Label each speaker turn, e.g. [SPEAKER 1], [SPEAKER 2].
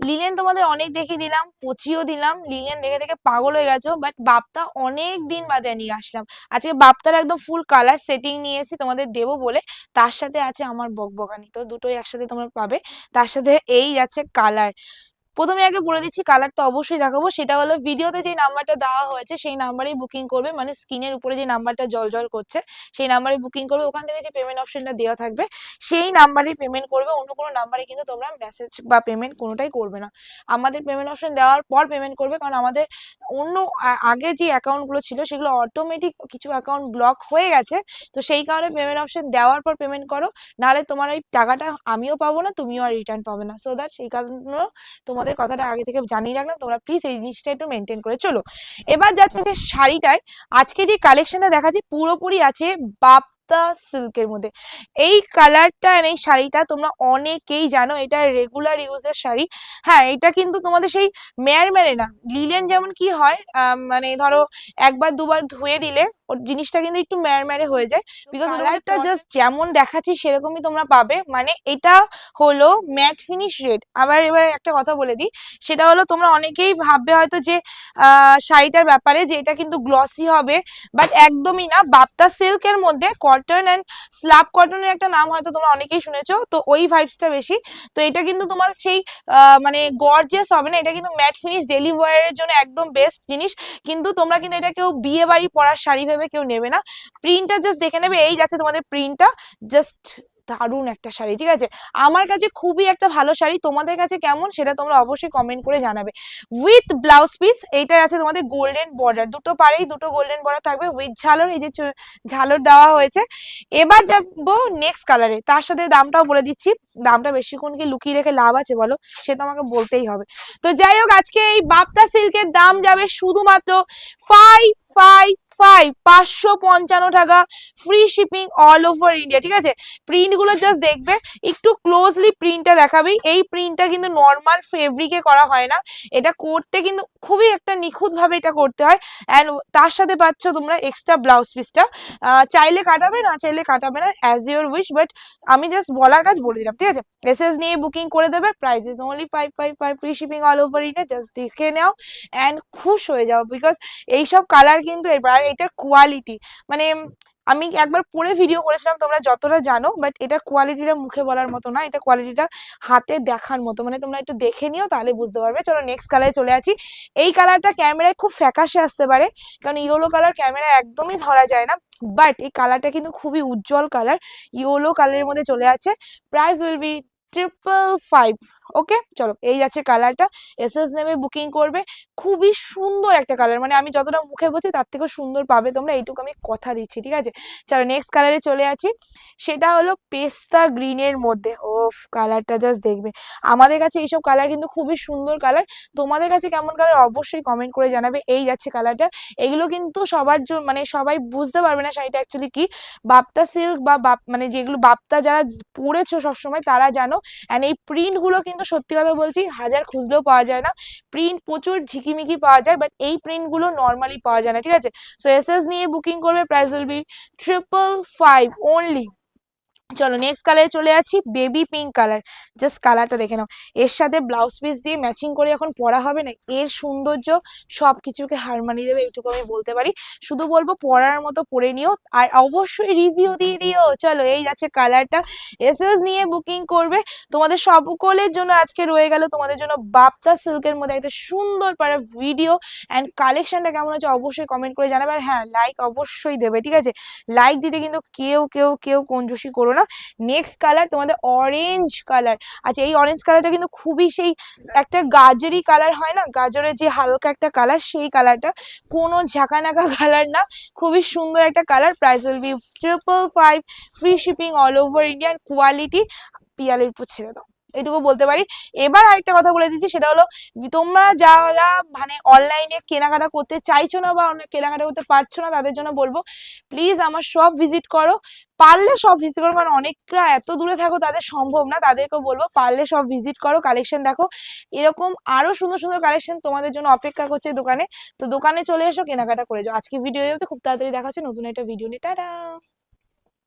[SPEAKER 1] Linen তোমাদের অনেক দেখে দিলাম পচিও দিলাম। লিলেন দেখে দেখে পাগল হয়ে গেছো বাট বাপ্তা অনেক দিন বাদে নিয়ে আসলাম। আজকে বাপ্তার একদম ফুল কালার সেটিং নিয়ে এসেছি তোমাদের দেবো বলে, তার সাথে আছে আমার বকবকানি। তো দুটোই একসাথে তোমরা পাবে। তার সাথে এই আছে কালার প্রথমে আগে বলে দিচ্ছি কালারটা অবশ্যই দেখাবো। সেটা হলো ভিডিওতে যে নাম্বারটা দেওয়া হয়েছে, সেই নাম্বারেই বুকিং করবে। মানে স্ক্রিনের উপরে যে নাম্বারটা জল জল করছে, সেই নাম্বারে বুকিং করবে। ওখান থেকে যে পেমেন্ট অপশনটা দেওয়া থাকবে, সেই নাম্বারেই পেমেন্ট করবে। অন্য কোনো নাম্বারে কিন্তু তোমরা মেসেজ বা পেমেন্ট কোনোটাই করবে না। আমাদের পেমেন্ট অপশন দেওয়ার পর পেমেন্ট করবে, কারণ আমাদের অন্য আগে যে অ্যাকাউন্টগুলো ছিল, সেগুলো অটোমেটিক কিছু অ্যাকাউন্ট ব্লক হয়ে গেছে। তো সেই কারণে পেমেন্ট অপশন দেওয়ার পর পেমেন্ট করো। নাহলে তোমার ওই টাকাটা আমিও পাবো না, তুমিও আর রিটার্ন পাবে না। সো দ্যাট সেই কারণে তোমাদের কথাটা আগে থেকে জানিয়ে রাখলাম, তোমরা প্লিজ এই জিনিসটা একটু মেনটেন করে চলো। এবার যাচ্ছে যে শাড়িটায়, আজকে যে কালেকশনটা দেখাচ্ছি পুরোপুরি আছে বাপ্তা সিল্কের মধ্যে। এই কালারটা এই শাড়িটা তোমরা অনেকেই জানো, এটা রেগুলার ইউজের শাড়ি। হ্যাঁ এটা কিন্তু তোমাদের সেই মেয়ার মেরে না লিলেন যেমন কি হয় মানে ধরো একবার দুবার ধুয়ে দিলে জিনিসটা কিন্তু একটু মেয়ার মেরে হয়ে যায়। বিকজ কালারটা জাস্ট যেমন দেখাচ্ছি সেরকমই তোমরা পাবে। মানে এটা হলো ম্যাট ফিনিশ রেড আবার এবার একটা কথা বলে দিই। সেটা হলো তোমরা অনেকেই ভাববে হয়তো যে আহ, শাড়িটার ব্যাপারে যে এটা কিন্তু গ্লসি হবে। বাট একদমই না। বাপ্তা সিল্কের মধ্যে কটন অ্যান্ড স্ল্যাব কটনের একটা নাম হয়তো তোমরা অনেকেই শুনেছো। তো ওই ভাইবসটা বেশি। তো এটা কিন্তু তোমার সেই আহ, মানে গর্জিয়াস হবে না। এটা কিন্তু ম্যাট ফিনিশ ডেলি ওয়ারের জন্য একদম বেস্ট জিনিস। কিন্তু তোমরা কিন্তু এটা কেউ বিয়ে বাড়ি পরার শাড়ি ভেবে কেউ নেবে না। প্রিন্টটা জাস্ট দেখে নেবে, এই যাচ্ছে তোমাদের প্রিন্টটা জাস্ট দারুণ একটা শাড়ি, ঠিক আছে? আমার কাছে খুবই একটা ভালো শাড়ি। তোমাদের কাছে কেমন সেটা তোমরা অবশ্যই কমেন্ট করে জানাবে। উইথ ব্লাউজ পিস এইটা আছে তোমাদের গোল্ডেন বর্ডার দুটো পারেই দুটো গোল্ডেন বর্ডার থাকবে। উইথ ঝালর, এই যে ঝালর দেওয়া হয়েছে। এবার যাব নেক্সট কালারে তার সাথে দামটাও বলে দিচ্ছি। দামটা বেশিক্ষণ কি লুকিয়ে রেখে লাভ আছে বলো? সে তো আমাকে বলতেই হবে। তো যাই হোক, আজকে এই বাপ্তা সিল্কের দাম যাবে শুধুমাত্র ফাইভ ফাইভ ফাইভ পাঁচশো পঞ্চান্ন টাকা free shipping all over India ঠিক আছে? জাস্ট দেখবে, একটু ক্লোজলি এই প্রিন্টটা কিন্তু নর্মাল ফেব্রিকে করা হয় না। এটা করতে কিন্তু খুবই একটা নিখুঁত ভাবে এটা করতে হয়। অ্যান্ড তার সাথে পাচ্ছ তোমরা এক্সট্রা ব্লাউজ পিসটা চাইলে কাটাবে, না চাইলে কাটাবে না অ্যাজ ইউর উইশ বাট আমি জাস্ট বলার কাজ বলে দিলাম, ঠিক আছে? এসএস নিয়ে বুকিং করে দেবে price is only five five five free shipping all over India just দেখে নাও। অ্যান্ড খুশ হয়ে যাও বিকজ এইসব কালার কিন্তু এবার, এটার কোয়ালিটি মানে আমি একবার পরে ভিডিও করেছিলাম, তোমরা যতটা জানো বাট এটা কোয়ালিটিটা মুখে বলার মতো না, এটা কোয়ালিটিটা হাতে দেখার মতো। মানে তোমরা একটু দেখে নিও, তাহলে বুঝতে পারবে। চলো নেক্সট কালারে চলে আছি। এই কালারটা ক্যামেরায় খুব ফ্যাকাশে আসতে পারে, কারণ ইয়েলো কালার ক্যামেরা একদমই ধরা যায় না। বাট এই কালারটা কিন্তু খুবই উজ্জ্বল কালার ইয়েলো কালারের মধ্যে চলে আছে। Price will be triple five okay চলো, এই যাচ্ছে কালারটা এসএস নেমে বুকিং করবে। খুবই সুন্দর একটা কালার মানে আমি যতটা মুখে বলছি তার থেকেও সুন্দর পাবে তোমরা, এইটুকু আমি কথা দিচ্ছি, ঠিক আছে? চলো নেক্সট কালারে চলে আছি। সেটা হলো পেস্তা গ্রিনের মধ্যে। ওফ কালারটা জাস্ট দেখবে। আমাদের কাছে এইসব কালার কিন্তু খুবই সুন্দর কালার তোমাদের কাছে কেমন কালার অবশ্যই কমেন্ট করে জানাবে। এই যাচ্ছে কালারটা এগুলো কিন্তু সবার জন্য মানে সবাই বুঝতে পারবে না শাড়িটা অ্যাকচুয়ালি কি। বাপ্তা সিল্ক বা বাপ মানে যেগুলো বাপ্তা যারা পরেছো সবসময়, তারা জানো অ্যান্ড এই প্রিন্টগুলো কিন্তু সত্যি কথা বলছি, হাজার খুঁজলেও পাওয়া যায় না। প্রিন্ট প্রচুর ঝিকিমিকি পাওয়া যায় বাট এই প্রিন্টগুলো নর্মালি পাওয়া যায় না, ঠিক আছে? সো এস নিয়ে বুকিং করবে price will be triple five only চলো নেক্সট কালারে চলে আছি বেবি পিঙ্ক কালার জাস্ট কালারটা দেখে নাও। এর সাথে ব্লাউজ পিস দিয়ে ম্যাচিং করে এখন পরা হবে না। এর সৌন্দর্য সব কিছুকে হার মানিয়ে দেবে, এইটুকু আমি বলতে পারি। শুধু বলব পরার মতো পরে নিও, আর অবশ্যই রিভিউ দিয়ে দিও। চলো, এই যাচ্ছে কালারটা এসএস নিয়ে বুকিং করবে। তোমাদের সকলের জন্য আজকে রয়ে গেল তোমাদের জন্য বাপ্তা সিল্কের মধ্যে একটা সুন্দর পারা ভিডিও অ্যান্ড কালেকশনটা কেমন হচ্ছে অবশ্যই কমেন্ট করে জানাবে। আর হ্যাঁ লাইক অবশ্যই দেবে, ঠিক আছে? লাইক দিতে কিন্তু কেউ কেউ কেউ কঞ্জুসি করো নেক্সট কালার তোমাদের অরেঞ্জ কালার আচ্ছা এই অরেঞ্জ কালারটা কিন্তু খুবই সেই একটা গাজরি কালার হয় না? গাজরের যে হালকা একটা কালার সেই কালারটা কোনো ঝাঁকানাকা কালার না। খুবই সুন্দর একটা colour price will be triple five free shipping all over Indian quality পিয়ালের উপর ছেড়ে দাও। এটুকু বলতে পারি। এবার আরেকটা কথা বলে দিচ্ছি, সেটা হলো তোমরা যারা মানে অনলাইনে কেনাকাটা করতে চাইছো না বা কেনাকাটা করতে পারছ না, তাদের জন্য বলব প্লিজ আমার সব ভিজিট করো। পারলে সব ভিজিট করো, কারণ অনেকরা এত দূরে থাকো তাদের সম্ভব না। তাদেরকেও বলব, পারলে সব ভিজিট করো কালেকশন দেখো। এরকম আরও সুন্দর সুন্দর কালেকশন তোমাদের জন্য অপেক্ষা করছে দোকানে। তো দোকানে চলে এসো, কেনাকাটা করে যাও। আজকে ভিডিও খুব তাড়াতাড়ি দেখা হচ্ছে নতুন একটা ভিডিও নিয়ে। টাটা!